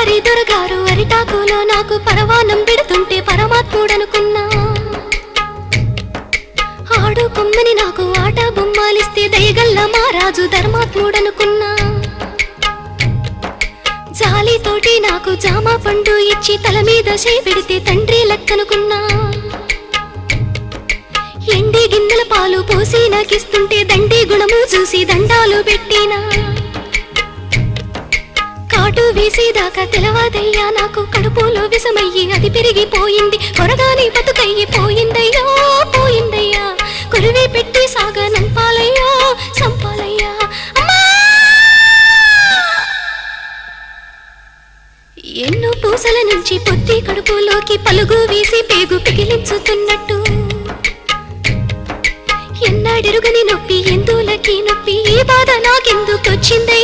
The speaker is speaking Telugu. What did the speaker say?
పరారి దొరగారు అరిటాకులో నాకు పరవానం పెడుతుంటే పరమాత్ముడనుకున్నా. ఆడు కొమ్మని నాకు ఆట బొమ్మాలిస్తే దయగల్ల మహారాజు ధర్మాత్ముడనుకున్నా. జాలితోటి నాకు జామ పండు ఇచ్చి తల మీద పెడితే తండ్రి లెక్కనుకున్నా. ఎండి గిన్నెల పాలు పోసి నాకిస్తుంటే దండి గుణము చూసి దండాలు పెట్టినా. కాటు వేసేదాకా తెలవదయ్యా నాకు కడుపులో విషమయ్యి అది పెరిగిపోయింది. కొరగాని బతుకయ్యి పోయిందయ్యో. పోయిందయ్యా కొరివి పెట్టి సాగా నంపాలయ్యో సంపాలయ్యా ఎన్నో పూసల నుంచి పొత్తి కడుపులోకి పలుగు వేసి పేగు పిగిలించుతున్నట్టు. ఎన్నాడెరుగని నొప్పి ఎందులకి నొప్పి? ఈ బాధ నాకెందుకొచ్చిందయ్యా?